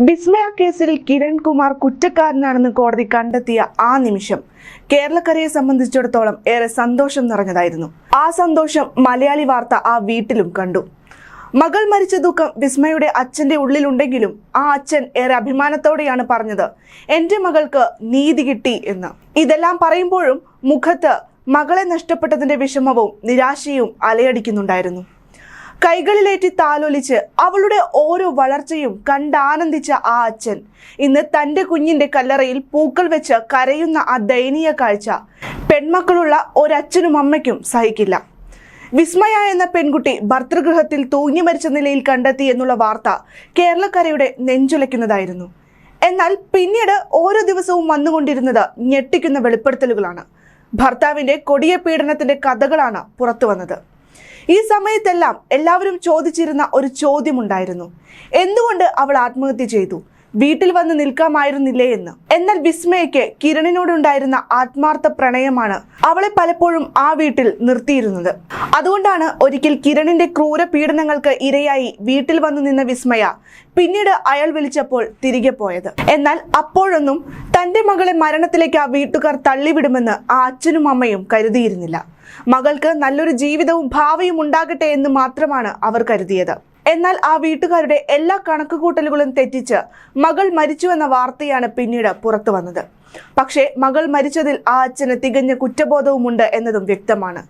വിസ്മയ കേസിൽ കിരൺകുമാർ കുറ്റക്കാരനാണെന്ന് കോടതി കണ്ടെത്തിയ ആ നിമിഷം കേരളക്കരയെ സംബന്ധിച്ചിടത്തോളം ഏറെ സന്തോഷം നിറഞ്ഞതായിരുന്നു. ആ സന്തോഷം മലയാളി വാർത്ത ആ വീട്ടിലും കണ്ടു. മകൾ മരിച്ച ദുഃഖം വിസ്മയുടെ അച്ഛന്റെ ഉള്ളിലുണ്ടെങ്കിലും ആ അച്ഛൻ ഏറെ അഭിമാനത്തോടെയാണ് പറഞ്ഞത്. എന്റെ മകൾക്ക് നീതി കിട്ടി എന്ന്. ഇതെല്ലാം പറയുമ്പോഴും മുഖത്ത് മകളെ നഷ്ടപ്പെട്ടതിന്റെ വിഷമവും നിരാശയും അലയടിക്കുന്നുണ്ടായിരുന്നു. കൈകളിലേറ്റി താലോലിച്ച് അവളുടെ ഓരോ വളർച്ചയും കണ്ടാനന്ദിച്ച ആ അച്ഛൻ. ഇന്ന് തന്റെ കുഞ്ഞിന്റെ കല്ലറയിൽ പൂക്കൾ വെച്ച് കരയുന്ന ആ ദയനീയ കാഴ്ച പെൺമക്കളുള്ള ഒരച്ഛനും അമ്മയ്ക്കും സഹിക്കില്ല. വിസ്മയ എന്ന പെൺകുട്ടി ഭർത്തൃഗൃഹത്തിൽ തൂങ്ങി മരിച്ച നിലയിൽ കണ്ടെത്തി എന്നുള്ള വാർത്ത കേരളക്കരയുടെ നെഞ്ചുലയ്ക്കുന്നതായിരുന്നു. എന്നാൽ പിന്നീട് ഓരോ ദിവസവും വന്നുകൊണ്ടിരുന്നത് ഞെട്ടിക്കുന്ന വെളിപ്പെടുത്തലുകളാണ്. ഭർത്താവിന്റെ കൊടിയ പീഡനത്തിന്റെ കഥകളാണ് പുറത്തു വന്നത്. ഈ സമയത്തെല്ലാം എല്ലാവരും ചോദിച്ചിരുന്ന ഒരു ചോദ്യമുണ്ടായിരുന്നു. എന്തുകൊണ്ട് അവൾ ആത്മഹത്യ ചെയ്തു? വീട്ടിൽ വന്ന് നിൽക്കാമായിരുന്നില്ലേ എന്ന്. എന്നാൽ വിസ്മയയ്ക്ക് കിരണിനോടുണ്ടായിരുന്ന ആത്മാർത്ഥ പ്രണയമാണ് അവളെ പലപ്പോഴും ആ വീട്ടിൽ നിർത്തിയിരുന്നത്. അതുകൊണ്ടാണ് ഒരിക്കൽ കിരണിന്റെ ക്രൂര പീഡനങ്ങൾക്ക് ഇരയായി വീട്ടിൽ വന്നു നിന്ന വിസ്മയ പിന്നീട് അയാൾ വിളിച്ചപ്പോൾ തിരികെ പോയത്. എന്നാൽ അപ്പോഴൊന്നും തന്റെ മകളെ മരണത്തിലേക്ക് ആ വീട്ടുകാർ തള്ളിവിടുമെന്ന് ആ അച്ഛനും അമ്മയും കരുതിയിരുന്നില്ല. മകൾക്ക് നല്ലൊരു ജീവിതവും ഭാവിയും ഉണ്ടാകട്ടെ എന്ന് മാത്രമാണ് അവർ കരുതിയത്. എന്നാൽ ആ വീട്ടുകാരുടെ എല്ലാ കണക്കുകൂട്ടലുകളും തെറ്റിച്ച് മകൾ മരിച്ചുവെന്ന വാർത്തയാണ് പിന്നീട് പുറത്തു വന്നത്. പക്ഷേ മകൾ മരിച്ചതിൽ ആ അച്ഛന് തികഞ്ഞ കുറ്റബോധവുമുണ്ട് എന്നതും വ്യക്തമാണ്.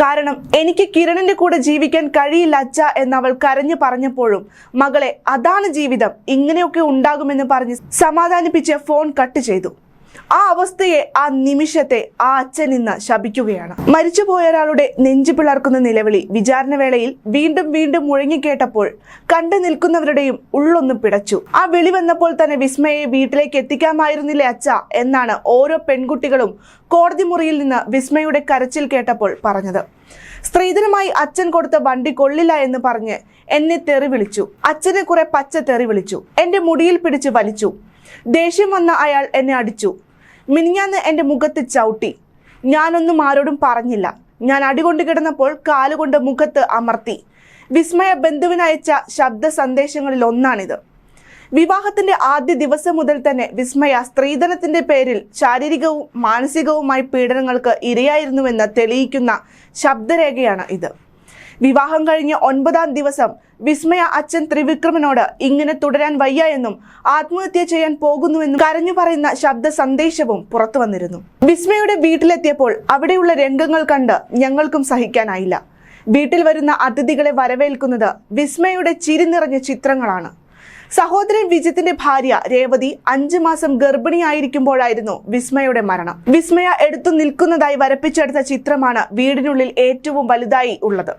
കാരണം എനിക്ക് കിരണിന്റെ കൂടെ ജീവിക്കാൻ കഴിയില്ല അച്ഛ എന്ന് അവൾ കരഞ്ഞു പറഞ്ഞപ്പോഴും മകളെ അതാണ് ജീവിതം ഇങ്ങനെയൊക്കെ ഉണ്ടാകുമെന്ന് പറഞ്ഞ് സമാധാനിപ്പിച്ച് ഫോൺ കട്ട് ചെയ്തു. ആ അവസ്ഥയെ ആ നിമിഷത്തെ ആ അച്ഛൻ ഇന്ന് ശപിക്കുകയാണ്. മരിച്ചുപോയ ഒരാളുടെ നെഞ്ചു പിളർക്കുന്ന നിലവിളി വിചാരണ വേളയിൽ വീണ്ടും വീണ്ടും മുഴങ്ങിക്കേട്ടപ്പോൾ കണ്ടു നിൽക്കുന്നവരുടെയും ഉള്ളൊന്ന് പിടച്ചു. ആ വിളി വന്നപ്പോൾ തന്നെ വിസ്മയെ വീട്ടിലേക്ക് എത്തിക്കാമായിരുന്നില്ലേ അച്ഛ എന്നാണ് ഓരോ പെൺകുട്ടികളും കോടതി മുറിയിൽ നിന്ന് വിസ്മയുടെ കരച്ചിൽ കേട്ടപ്പോൾ പറഞ്ഞത്. സ്ത്രീധനമായി അച്ഛൻ കൊടുത്ത വണ്ടി കൊള്ളില്ല എന്ന് പറഞ്ഞ് എന്നെ തെറി വിളിച്ചു അച്ഛനെ കുറെ പച്ച തെറി വിളിച്ചു എന്റെ മുടിയിൽ പിടിച്ച് വലിച്ചു. ദേഷ്യം വന്ന അയാൾ എന്നെ അടിച്ചു. മിനിഞ്ഞാന്ന് എന്റെ മുഖത്ത് ചവിട്ടി. ഞാനൊന്നും ആരോടും പറഞ്ഞില്ല. ഞാൻ അടികൊണ്ട് കിടന്നപ്പോൾ കാലുകൊണ്ട് മുഖത്ത് അമർത്തി. വിസ്മയ ബന്ധുവിനയച്ച ശബ്ദ സന്ദേശങ്ങളിൽ ഒന്നാണിത്. വിവാഹത്തിന്റെ ആദ്യ ദിവസം മുതൽ തന്നെ വിസ്മയ സ്ത്രീധനത്തിന്റെ പേരിൽ ശാരീരികവും മാനസികവുമായി പീഡനങ്ങൾക്ക് ഇരയായിരുന്നുവെന്ന് തെളിയിക്കുന്ന ശബ്ദരേഖയാണ് ഇത്. വിവാഹം കഴിഞ്ഞ് ഒൻപതാം ദിവസം വിസ്മയ അച്ഛൻ ത്രിവിക്രമനോട് ഇങ്ങനെ തുടരാൻ വയ്യ എന്നും ആത്മഹത്യ ചെയ്യാൻ പോകുന്നുവെന്നും കരഞ്ഞു പറയുന്ന ശബ്ദ സന്ദേശവും പുറത്തു വന്നിരുന്നു. വിസ്മയുടെ വീട്ടിലെത്തിയപ്പോൾ അവിടെയുള്ള രംഗങ്ങൾ കണ്ട് ഞങ്ങൾക്കും സഹിക്കാനായില്ല. വീട്ടിൽ വരുന്ന അതിഥികളെ വരവേൽക്കുന്നത് വിസ്മയുടെ ചിരി നിറഞ്ഞ ചിത്രങ്ങളാണ്. സഹോദരൻ വിജിത്തിന്റെ ഭാര്യ രേവതി അഞ്ചു മാസം ഗർഭിണിയായിരിക്കുമ്പോഴായിരുന്നു വിസ്മയുടെ മരണം. വിസ്മയ എടുത്തു നിൽക്കുന്നതായി വരപ്പിച്ചെടുത്ത ചിത്രമാണ് വീടിനുള്ളിൽ ഏറ്റവും വലുതായി ഉള്ളത്.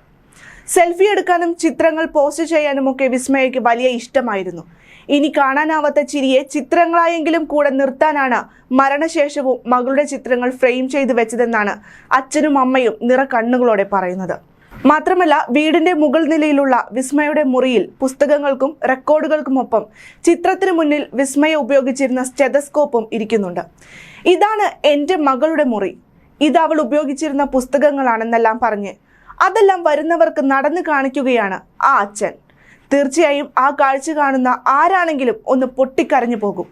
സെൽഫി എടുക്കാനും ചിത്രങ്ങൾ പോസ്റ്റ് ചെയ്യാനും ഒക്കെ വിസ്മയയ്ക്ക് വലിയ ഇഷ്ടമായിരുന്നു. ഇനി കാണാനാവാത്ത ചിരിയെ ചിത്രങ്ങളായെങ്കിലും കൂടെ നിർത്താനാണ് മരണശേഷവും മകളുടെ ചിത്രങ്ങൾ ഫ്രെയിം ചെയ്തു വെച്ചതെന്നാണ് അച്ഛനും അമ്മയും നിറ കണ്ണുകളോടെ പറയുന്നത്. മാത്രമല്ല വീടിന്റെ മുകൾ നിലയിലുള്ള വിസ്മയുടെ മുറിയിൽ പുസ്തകങ്ങൾക്കും റെക്കോർഡുകൾക്കുമൊപ്പം ചിത്രത്തിന് മുന്നിൽ വിസ്മയ ഉപയോഗിച്ചിരുന്ന സ്റ്റെതസ്കോപ്പും ഇരിക്കുന്നുണ്ട്. ഇതാണ് എന്റെ മകളുടെ മുറി. ഇത് അവൾ ഉപയോഗിച്ചിരുന്ന പുസ്തകങ്ങളാണെന്നെല്ലാം പറഞ്ഞ് അതെല്ലാം വരുന്നവർക്ക് നടന്നു കാണിക്കുകയാണ് ആ അച്ഛൻ. തീർച്ചയായും ആ കാഴ്ച കാണുന്ന ആരാണെങ്കിലും ഒന്ന് പൊട്ടിക്കരഞ്ഞു പോകും.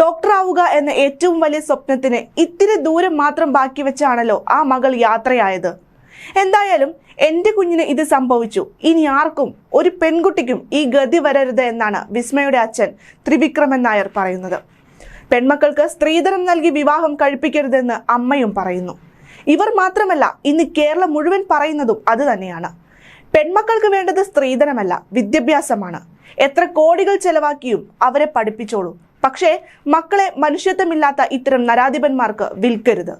ഡോക്ടർ ആവുക എന്ന ഏറ്റവും വലിയ സ്വപ്നത്തിന് ഇത്തിരി ദൂരം മാത്രം ബാക്കി വെച്ചാണല്ലോ ആ മകൾ യാത്രയായത്. എന്തായാലും എന്റെ കുഞ്ഞിന് ഇത് സംഭവിച്ചു. ഇനി ആർക്കും ഒരു പെൺകുട്ടിക്കും ഈ ഗതി വരരുത് എന്നാണ് വിസ്മയുടെ അച്ഛൻ ത്രിവിക്രമൻ നായർ പറയുന്നത്. പെൺമക്കൾക്ക് സ്ത്രീധനം നൽകി വിവാഹം കഴിപ്പിക്കരുതെന്ന് അമ്മയും പറയുന്നു. ഇവർ മാത്രമല്ല ഇന്ന് കേരളം മുഴുവൻ പറയുന്നതും അത് തന്നെയാണ്. പെൺമക്കൾക്ക് വേണ്ടത് സ്ത്രീധനമല്ല വിദ്യാഭ്യാസമാണ്. എത്ര കോടികൾ ചെലവാക്കിയും അവരെ പഠിപ്പിച്ചോളൂ. പക്ഷേ മക്കളെ മനുഷ്യത്വമില്ലാത്ത ഇത്തരം നരാധിപന്മാർക്ക് വിൽക്കരുത്.